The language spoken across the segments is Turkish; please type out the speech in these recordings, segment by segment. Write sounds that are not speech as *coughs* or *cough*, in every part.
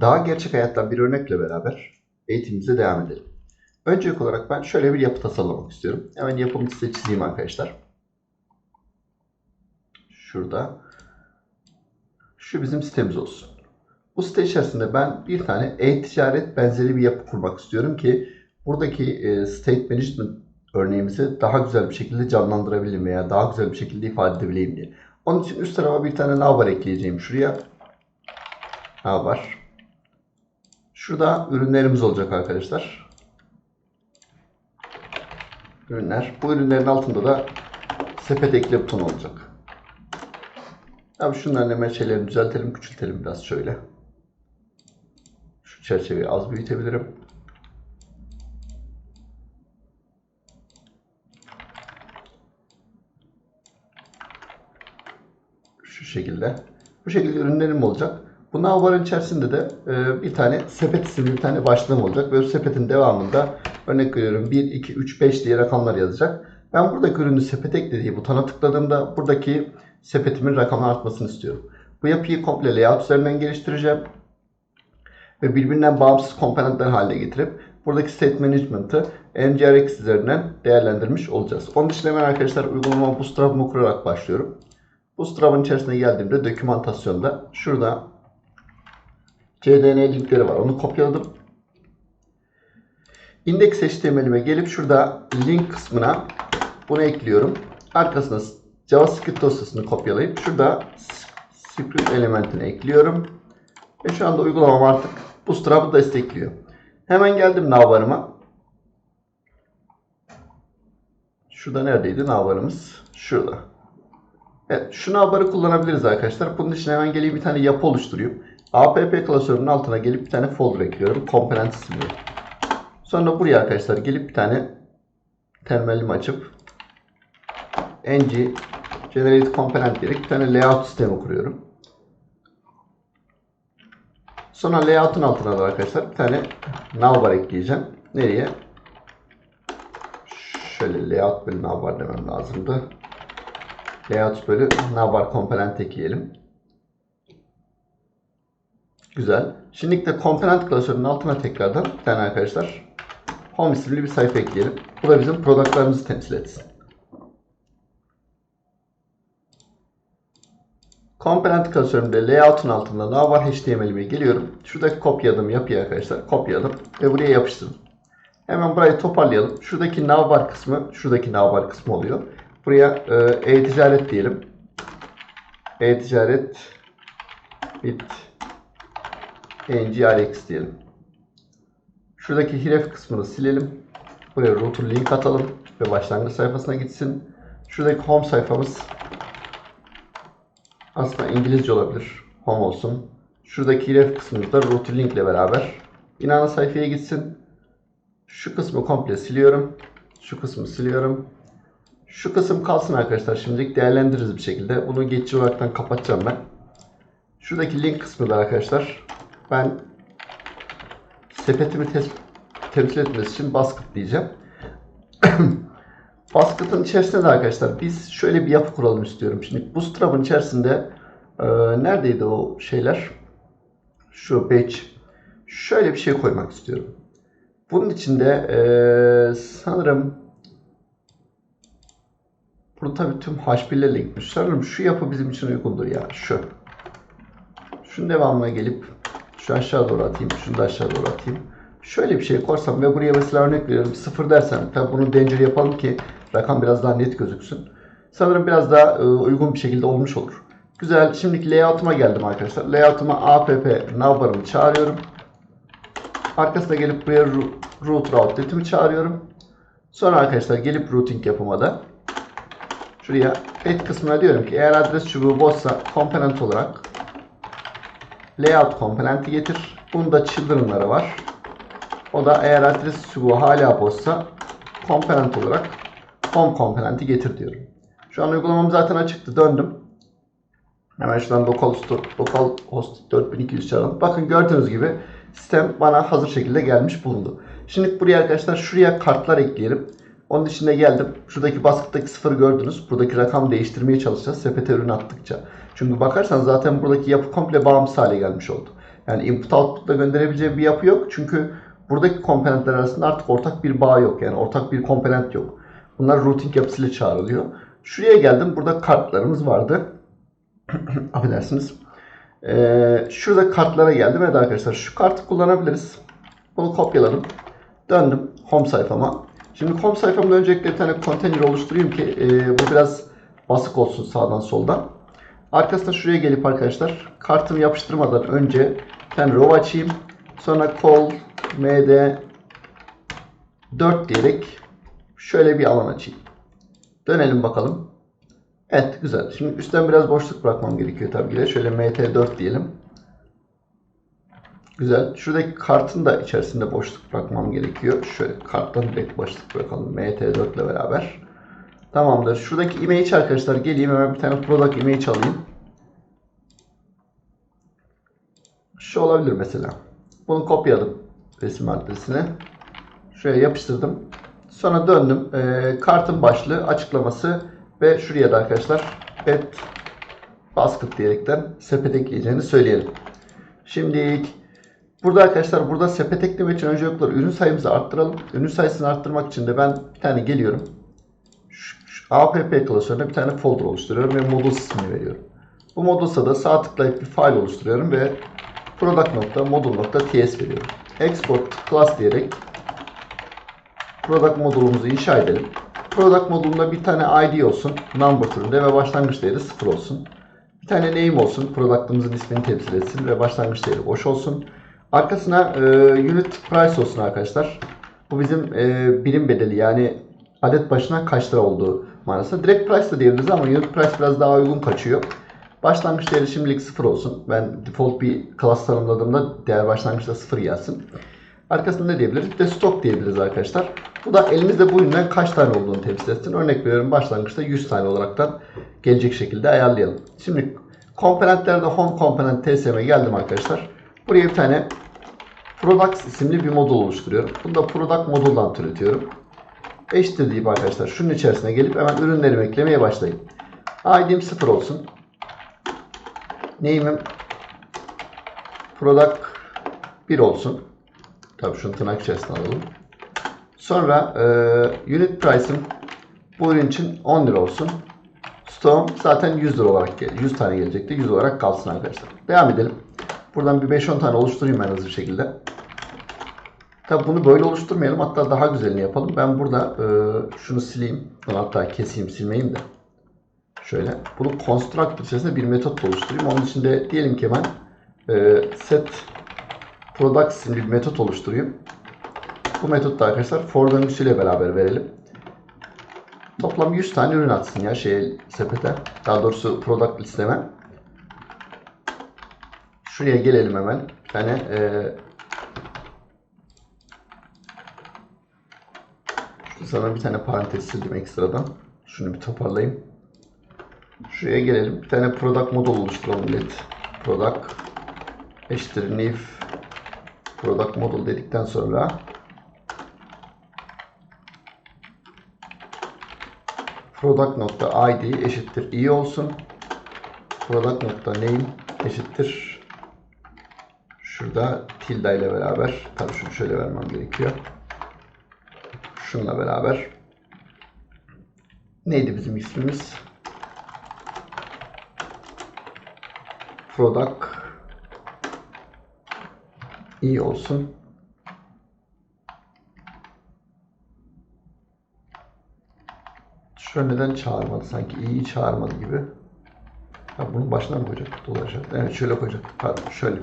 Daha gerçek hayattan bir örnekle beraber eğitimimize devam edelim. Öncelik olarak ben şöyle bir yapı tasarlamak istiyorum. Hemen yapımı size çizeyim arkadaşlar. Şurada. Şu bizim sitemiz olsun. Bu site içerisinde ben bir tane e-ticaret benzeri bir yapı kurmak istiyorum ki buradaki e, state management örneğimizi daha güzel bir şekilde canlandırabileyim veya daha güzel bir şekilde ifade edebileyim diye. Onun için üst tarafa bir tane navbar ekleyeceğim şuraya. Navbar. Şurada ürünlerimiz olacak arkadaşlar. Ürünler. Bu ürünlerin altında da sepet ekle butonu olacak. Abi şunların hemen şeylerini düzeltelim, küçültelim biraz şöyle. Şu çerçeveyi az büyütebilirim. Şu şekilde. Bu şekilde ürünlerim olacak. Bu navbarın içerisinde de e, bir tane sepet isimli bir tane başlığım olacak. Ve sepetin devamında örnek veriyorum 1, 2, 3, 5 diye rakamlar yazacak. Ben buradaki ürünü sepet eklediği butona tıkladığımda buradaki sepetimin rakamı artmasını istiyorum. Bu yapıyı komple layout üzerinden geliştireceğim. Ve birbirinden bağımsız komponentler haline getirip buradaki state management'ı NGRX üzerinden değerlendirmiş olacağız. Onun dışında hemen arkadaşlar uygulama Bootstrap'ımı kurarak başlıyorum. Bootstrap'ın içerisine geldiğimde dokümantasyonda şurada CDN linkleri var. Onu kopyaladım. Index HTML'ime gelip şurada link kısmına bunu ekliyorum. Arkasına JavaScript dosyasını kopyalayıp şurada script elementini ekliyorum. Ve şu anda uygulamam artık Bootstrap'ı destekliyor. Hemen geldim navbarıma. Şurada neredeydi navbarımız? Şurada. Evet, şu navbarı kullanabiliriz arkadaşlar. Bunun için hemen geleyim bir tane yapı oluşturayım. App klasörünün altına gelip bir tane folder ekliyorum. Component isimli. Sonra buraya arkadaşlar gelip bir tane terminalimi açıp ng generate component diyerek bir tane layout sistemi kuruyorum. Sonra layout'un altına da arkadaşlar bir tane navbar ekleyeceğim. Nereye? Şöyle layout bölü navbar demem lazımdı. Layout bölü navbar komponent ekleyelim. Güzel. Şimdi de komponent klasörünün altına tekrardan bir tane arkadaşlar home isimli bir sayfa ekleyelim. Bu da bizim productlarımızı temsil etsin. Komponent klasörümde layout'un altında navbar HTML'ime geliyorum. Şuradaki kopyaladığım yapıyı arkadaşlar kopyaladım ve buraya yapıştırdım. Hemen burayı toparlayalım. Şuradaki navbar kısmı, şuradaki navbar kısmı oluyor. Buraya e-ticaret diyelim. E-ticaret bit ngRx diyelim. Şuradaki href kısmını silelim. Buraya router link atalım ve başlangıç sayfasına gitsin. Şuradaki home sayfamız aslında İngilizce olabilir. Home olsun. Şuradaki ref kısmında root link ile beraber yine ana sayfaya gitsin. Şu kısmı komple siliyorum. Şu kısmı siliyorum. Şu kısım kalsın arkadaşlar. Şimdilik değerlendiririz bir şekilde. Bunu geçici olaraktan kapatacağım ben. Şuradaki link kısmı da arkadaşlar ben sepetimi temsil etmesi için basket diyeceğim. *coughs* Basket'ın içerisinde de arkadaşlar biz şöyle bir yapı kuralım istiyorum. Şimdi Bootstrap'ın içerisinde e, neredeydi o şeyler? Şu batch. Şöyle bir şey koymak istiyorum. Bunun içinde e, sanırım burada tabii tüm H1'lerle gitmiş. Sanırım şu yapı bizim için uygundur ya. Şu. Şunun devamına gelip şu aşağı doğru atayım. Şunu da aşağı doğru atayım. Şöyle bir şey korsam ve buraya mesela örnek veriyorum sıfır dersem tabi bunu danger yapalım ki rakam biraz daha net gözüksün. Sanırım biraz daha e, uygun bir şekilde olmuş olur. Güzel. Şimdiki layout'uma geldim arkadaşlar. Layout'uma app navbarımı çağırıyorum. Arkasına gelip buraya root route'letimi çağırıyorum. Sonra arkadaşlar gelip routing yapıma da şuraya et kısmına diyorum ki eğer adres çubuğu boşsa komponent olarak layout komponenti getir. Bunda children'ları var. O da eğer adres çubuğu hala boşsa komponent olarak home komponenti getir diyorum. Şu an uygulamam zaten açıktı. Döndüm. Hemen şuradan localhost, localhost 4200 çağıralım. Bakın gördüğünüz gibi sistem bana hazır şekilde gelmiş bulundu. Şimdi buraya arkadaşlar şuraya kartlar ekleyelim. Onun dışında geldim. Şuradaki baskıdaki sıfırı gördünüz. Buradaki rakam değiştirmeye çalışacağız. Sepete ürün attıkça. Çünkü bakarsanız zaten buradaki yapı komple bağımsız hale gelmiş oldu. Yani input output'la gönderebileceğim bir yapı yok. Çünkü buradaki komponentler arasında artık ortak bir bağ yok. Yani ortak bir komponent yok. Bunlar routing yapısıyla çağrılıyor. Şuraya geldim. Burada kartlarımız vardı. *clears throat* Affedersiniz. Ee, şurada kartlara geldim. Evet arkadaşlar şu kartı kullanabiliriz. Bunu kopyaladım. Döndüm home sayfama. Şimdi home sayfamda öncelikle bir tane container oluşturayım ki e, bu biraz basık olsun sağdan soldan. Arkasına şuraya gelip arkadaşlar kartımı yapıştırmadan önce bir tane row açayım. Sonra call md 4 diyerek şöyle bir alan açayım. Dönelim bakalım. Evet güzel. Şimdi üstten biraz boşluk bırakmam gerekiyor tabii ki de. Şöyle mt4 diyelim. Güzel. Şuradaki kartın da içerisinde boşluk bırakmam gerekiyor. Şöyle karttan direkt boşluk bırakalım. mt4 ile beraber. Tamamdır. Şuradaki image arkadaşlar geleyim hemen bir tane product image alayım. Şu olabilir mesela. Bunu kopyaladım resim adresine. Şuraya yapıştırdım. Sonra döndüm. Ee, kartın başlığı, açıklaması ve şuraya da arkadaşlar add basket diyerekten sepet ekleyeceğini söyleyelim. Şimdi burada arkadaşlar burada sepet ekleme için öncelikle ürün sayımızı arttıralım. Ürün sayısını arttırmak için de ben bir tane geliyorum. Şu, şu app klasörüne bir tane folder oluşturuyorum ve model ismini veriyorum. Bu modulsa da sağ tıklayıp bir file oluşturuyorum ve product.module.ts veriyorum. Export class diyerek product modulumuzu inşa edelim. Product modulunda bir tane ID olsun, number türünde ve başlangıç değeri 0 olsun. Bir tane name olsun, product'ımızın ismini temsil etsin ve başlangıç değeri boş olsun. Arkasına e, unit price olsun arkadaşlar. Bu bizim e, birim bedeli yani adet başına kaç lira olduğu manasında. Direkt price da diyebiliriz ama unit price biraz daha uygun kaçıyor. Başlangıç değeri şimdilik 0 olsun. Ben default bir class tanımladığımda değer başlangıçta 0 gelsin. Arkasında ne diyebiliriz? De stock diyebiliriz arkadaşlar. Bu da elimizde bu üründen kaç tane olduğunu temsil etsin. Örnek veriyorum başlangıçta 100 tane olaraktan gelecek şekilde ayarlayalım. Şimdi komponentlerde home komponent tsm'e geldim arkadaşlar. Buraya bir tane products isimli bir modul oluşturuyorum. Bunu da product moduldan türetiyorum. Eşittir deyip arkadaşlar şunun içerisine gelip hemen ürünlerimi eklemeye başlayayım. ID'm 0 olsun. Name'im product 1 olsun. Tabii şunu tırnak içerisine alalım. Sonra e, unit price'ım bu ürün için 10 lira olsun. Stoğum zaten 100 lira olarak geliyor. 100 tane gelecekti. 100 olarak kalsın arkadaşlar. Devam edelim. Buradan bir 5-10 tane oluşturayım ben hızlı bir şekilde. Tabi bunu böyle oluşturmayalım. Hatta daha güzelini yapalım. Ben burada e, şunu sileyim. Bunu hatta keseyim silmeyeyim de. Şöyle. Bunu constructor içerisinde bir metot oluşturayım. Onun için de diyelim ki ben e, set products isimli bir metot oluşturayım. Bu metotta arkadaşlar for döngüsüyle beraber verelim. Toplam 100 tane ürün atsın ya şey sepete. Daha doğrusu product listeme. Şuraya gelelim hemen. Bir tane e, sana bir tane parantez sildim ekstradan. Şunu bir toparlayayım. Şuraya gelelim. Bir tane product model oluşturalım. Let product eşittir new product model dedikten sonra product.id eşittir i olsun. product.name eşittir şurada tilde ile beraber tabii şunu şöyle vermem gerekiyor. Şunla beraber neydi bizim ismimiz? Product iyi olsun. Şöyle neden çağırmadı? Sanki iyi çağırmadı gibi. Ha, bunun başına mı koyacak? Dolaşacak. Evet şöyle koyacak. Pardon şöyle.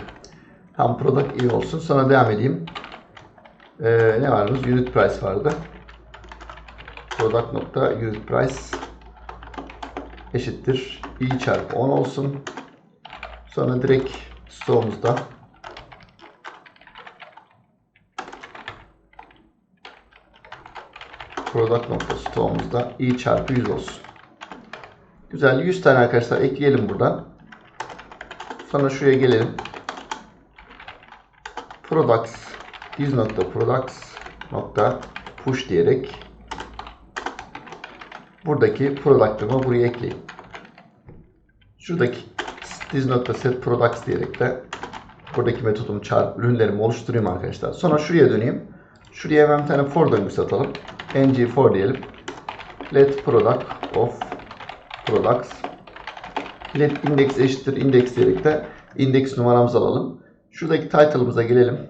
Tam product iyi olsun. Sonra devam edeyim. Ee, ne vardı? Unit price vardı. Product nokta unit price eşittir. i çarpı 10 olsun. Sonra direkt stoğumuzda product nokta stoğumuzda i çarpı 100 olsun. Güzel 100 tane arkadaşlar ekleyelim buradan. Sonra şuraya gelelim. Products biz nokta products nokta push diyerek buradaki product'ımı buraya ekleyeyim. Şuradaki this nokta set products diyerek de Buradaki metodumu çağırıp ürünlerimi oluşturayım arkadaşlar. Sonra şuraya döneyim. Şuraya hemen bir tane for döngüsü atalım. ng for diyelim. Let product of products let index eşittir index diyerek de index numaramızı alalım. Şuradaki title'ımıza gelelim.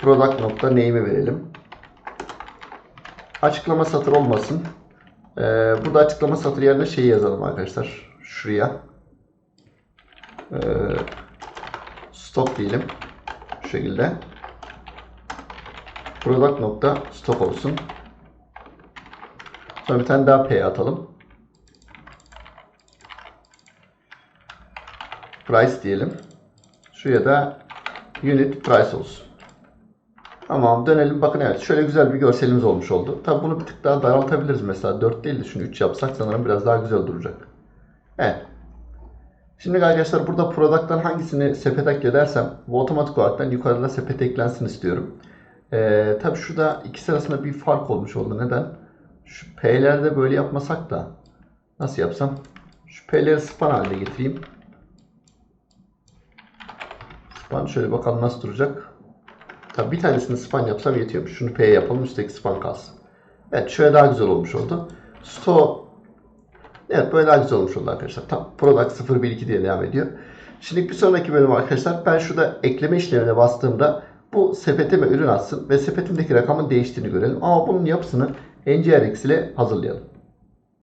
Product nokta name'i verelim. Açıklama satır olmasın. Ee, burada açıklama satır yerine şeyi yazalım arkadaşlar. Şuraya. Ee, stock diyelim. Şu şekilde. Product nokta stock olsun. Sonra bir tane daha P atalım. Price diyelim. Şuraya da unit price olsun. Tamam dönelim bakın evet şöyle güzel bir görselimiz olmuş oldu. Tabi bunu bir tık daha daraltabiliriz mesela 4 değil de şunu 3 yapsak sanırım biraz daha güzel duracak. Evet. Şimdi arkadaşlar burada product'tan hangisini sepet ekle bu otomatik olarak yukarıda sepet eklensin istiyorum. Ee, tabi şurada ikisi arasında bir fark olmuş oldu. Neden? Şu P'lerde böyle yapmasak da nasıl yapsam? Şu P'leri span haline getireyim. Span şöyle bakalım nasıl duracak. Tabi bir tanesini span yapsam yetiyormuş. Şunu P yapalım üstteki span kalsın. Evet şöyle daha güzel olmuş oldu. Sto Evet böyle daha güzel olmuş oldu arkadaşlar. Tam product 012 diye devam ediyor. Şimdi bir sonraki bölüm arkadaşlar ben şurada ekleme işlemine bastığımda bu sepetime ürün atsın ve sepetimdeki rakamın değiştiğini görelim. Ama bunun yapısını NGRX ile hazırlayalım.